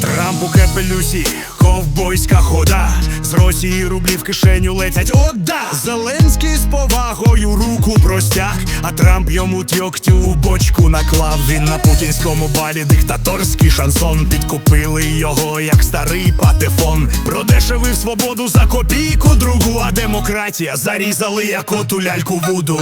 Трамп у капелюсі, ковбойська хода. З Росії рублі в кишеню летять. О, да! Зеленський з повагою руку простяг, а Трамп йому тьоктю у бочку наклав. Він на путінському балі диктаторський шансон. Підкупили його, як старий патефон. Продешевив свободу за копійку другу, а демократія зарізали як оту ляльку вуду.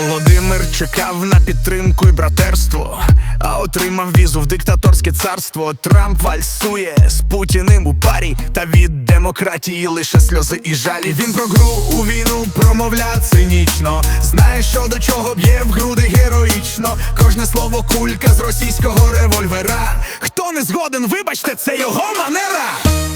Володимир чекав на підтримку і братерство, а отримав візу в диктаторське царство. Трамп вальсує з Путіним у парі, та від демократії лише сльози і жалі. Він про гру у війну промовляв цинічно. Знає, що до чого б'є в груди героїчно. Кожне слово кулька з російського револьвера. Хто не згоден, вибачте, це його манера.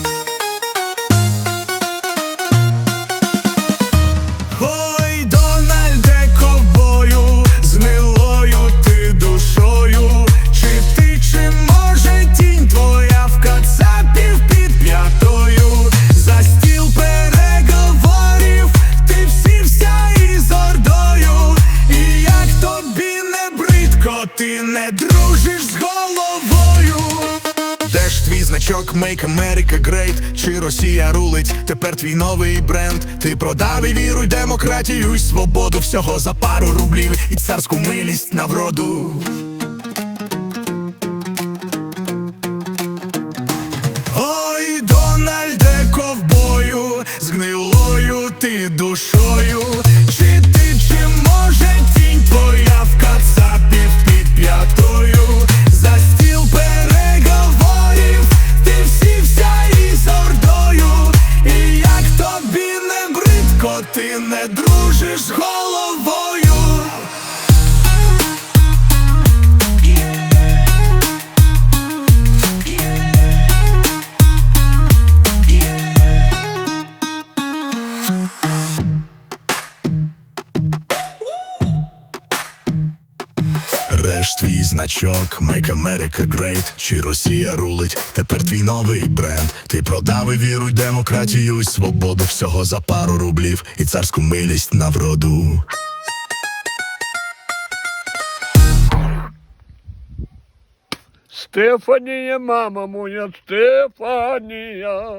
Значок Make America Great? Чи Росія рулить? Тепер твій новий бренд. Ти продав і віру, й демократію, й свободу всього за пару рублів і царську милість на вроду. Ой, Дональде ковбою, з гнилою ти душою. Ти не дружиш головою. Реш твій значок, Make America Great Чи Росія рулить, тепер твій новий бренд. Ти продав і віру, демократію, й свободу всього за пару рублів І царську милість на вроду. Стефанія, мама моя, Стефанія.